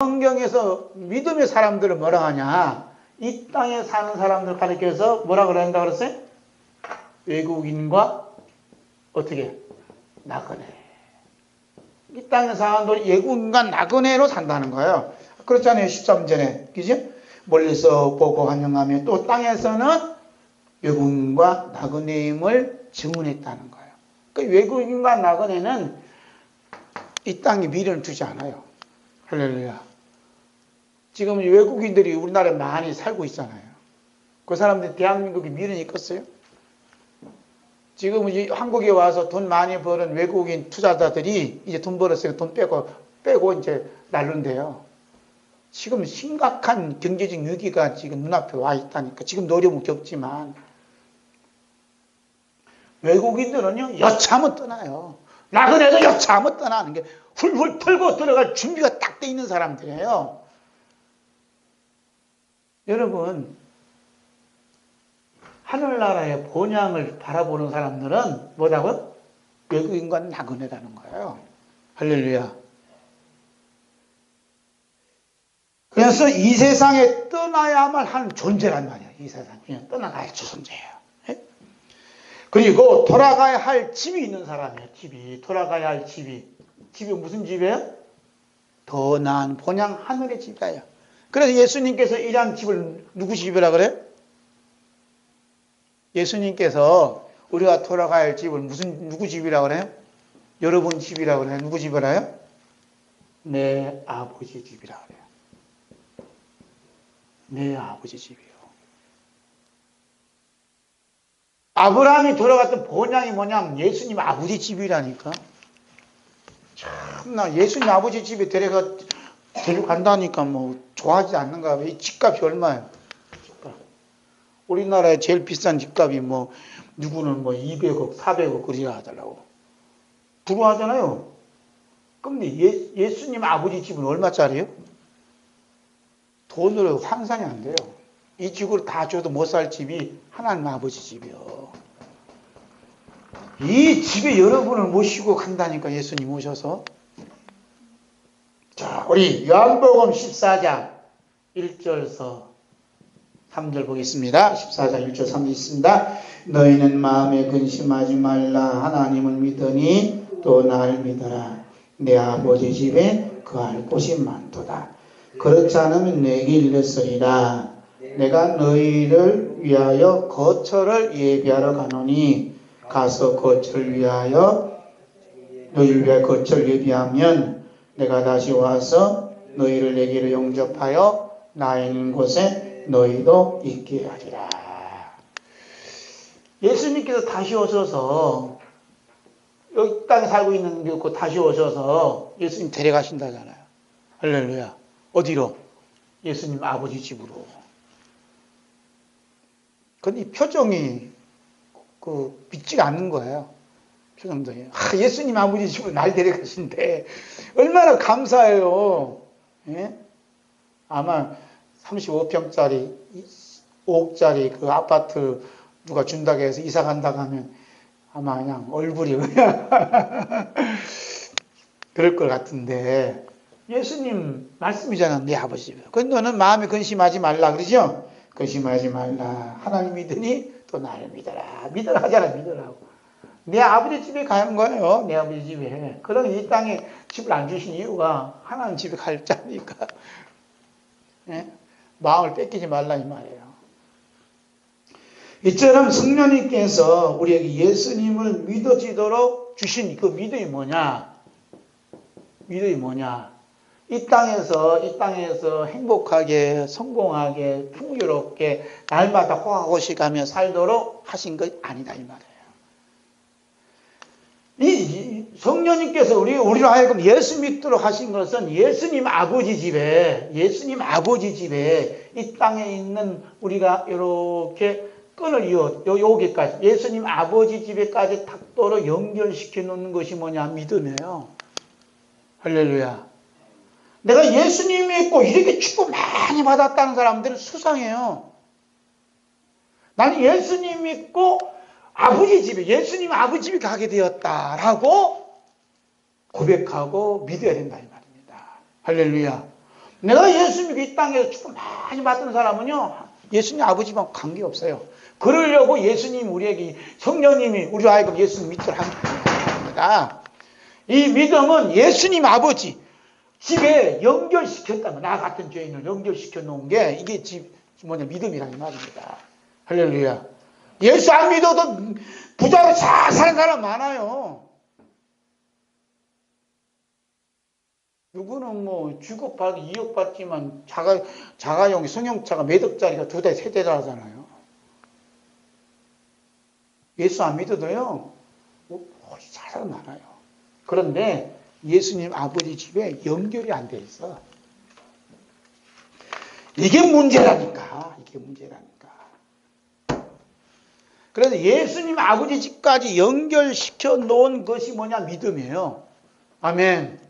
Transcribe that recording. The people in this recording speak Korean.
성경에서 믿음의 사람들을 뭐라 하냐? 이 땅에 사는 사람들 가리켜서 뭐라 그런다 그랬어요? 외국인과 어떻게? 나그네. 이 땅에 사는 사람들 외국인과 나그네로 산다는 거예요. 그렇잖아요. 13절에. 그죠? 멀리서 보고 환영하며 또 땅에서는 외국인과 나그네임을 증언했다는 거예요. 그 외국인과 나그네는 이 땅에 미련을 두지 않아요. 할렐루야. 지금 외국인들이 우리나라에 많이 살고 있잖아요. 그 사람들 대한민국에 미련이 있겠어요? 지금 이제 한국에 와서 돈 많이 버는 외국인 투자자들이 이제 돈 벌었으니까 돈 빼고 빼고 이제 날른대요. 지금 심각한 경제적 위기가 지금 눈앞에 와 있다니까. 지금 어려움을 겪지만 외국인들은요 여차하면 떠나요. 나그네도 여차하면 떠나는 게 훌훌 털고 들어갈 준비가 딱 돼 있는 사람들이에요. 여러분 하늘나라의 본향을 바라보는 사람들은 뭐라고? 외국인과 나그네라는 거예요. 할렐루야. 그래서 이 세상에 떠나야만 하는 존재란 말이야. 이 세상 그냥 떠나가야 존재예요. 예? 그리고 돌아가야 할 집이 있는 사람이에요. 집이 돌아가야 할 집이 집이 무슨 집이에요? 더 나은 본향 하늘의 집이에요. 그래서 예수님께서 일한 집을 누구 집이라 그래요? 예수님께서 우리가 할 집을 무슨 누구 집이라 그래요? 여러분 집이라 그래요? 누구 집이라요? 내 아버지 집이라 그래요. 내 아버지 집이요. 아브라함이 돌아갔던 본향이 뭐냐면 예수님 아버지 집이라니까. 참나 예수님 아버지 집에 데려가 데려간다니까 뭐 좋아하지 않는가 봐. 이 집값이 얼마예요? 집값. 우리나라에 제일 비싼 집값이 뭐 누구는 뭐 200억, 400억 그리야 하더라고. 부러워하잖아요. 근데 예, 예수님 아버지 집은 얼마짜리요? 돈으로 환산이 안 돼요. 이 집을 다 줘도 못 살 집이 하나님 아버지 집이요. 이 집에 여러분을 모시고 간다니까 예수님 오셔서. 자, 우리 요한복음 14장 1절서 3절 보겠습니다. 14장 1절 3절 있습니다. 너희는 마음에 근심하지 말라 하나님을 믿으니 또 나를 믿어라. 내 아버지 집에 그할 곳이 많도다. 그렇지 않으면 내게 일렀으리라. 내가 너희를 위하여 거처를 예비하러 가노니 가서 거처를 위하여 너희를 위하여 거처를 예비하면 내가 다시 와서 너희를 내게로 영접하여 나 있는 곳에 너희도 있게 하리라. 예수님께서 다시 오셔서 여기 땅에 살고 있는 믿고 다시 오셔서 예수님 데려가신다잖아요. 할렐루야. 어디로? 예수님 아버지 집으로. 근데 이 표정이 그 믿지가 않는 거예요. 표정들이. 아, 예수님 아버지 집으로 날 데려가신데 얼마나 감사해요. 예? 아마 35평짜리 5억짜리 그 아파트 누가 준다고 해서 이사 간다고 하면 아마 그냥 얼굴이 그냥 그럴 것 같은데. 예수님 말씀이잖아 내 아버지 근데 너는 마음에 근심하지 말라 그러죠? 근심하지 말라. 하나님 믿으니 또 나를 믿어라. 믿어라 하잖아 믿으라고 내 아버지 집에 가는 거예요 내 아버지 집에 그럼 이 땅에 집을 안 주신 이유가 하나님 집에 갈 자니까 예? 마음을 뺏기지 말라 이 말이에요 이처럼 성령님께서 우리에게 예수님을 믿어지도록 주신 그 믿음이 뭐냐? 믿음이 뭐냐? 이 땅에서, 이 땅에서 행복하게, 성공하게, 풍요롭게, 날마다 호화호식하며 살도록 하신 것 아니다, 이 말이에요. 이 성령님께서 우리, 우리로 하여금 예수 믿도록 하신 것은 예수님 아버지 집에, 예수님 아버지 집에 이 땅에 있는 우리가 이렇게 끈을 이어 여기까지 예수님 아버지 집에까지 탁도로 연결시켜 놓는 것이 뭐냐 믿음이에요. 할렐루야. 내가 예수님 믿고 이렇게 축복 많이 받았다는 사람들은 수상해요. 나는 예수님 믿고 아버지 집에 예수님 아버지 집에 가게 되었다라고 고백하고 믿어야 된다 이 말입니다. 할렐루야. 내가 예수님 이 땅에서 축복 많이 받은 사람은요, 예수님 아버지만 관계 없어요. 그러려고 예수님 우리에게, 성령님이 우리 아이고 예수님 믿도록 합니다. 이 믿음은 예수님 아버지 집에 연결시켰다면, 나 같은 죄인을 연결시켜 놓은 게 이게 집, 뭐냐, 믿음이라는 말입니다. 할렐루야. 예수 안 믿어도 부자로 잘 사는 사람 많아요. 누구는 뭐 주급 받고 2억 받지만 자가, 자가용 승용차가 몇 억짜리가 두 대, 세 대를 하잖아요. 예수 안 믿어도요, 뭐, 잘 사람 많아요. 그런데 예수님 아버지 집에 연결이 안 돼 있어. 이게 문제라니까. 이게 문제라니까. 그래서 예수님 아버지 집까지 연결시켜 놓은 것이 뭐냐? 믿음이에요. 아멘.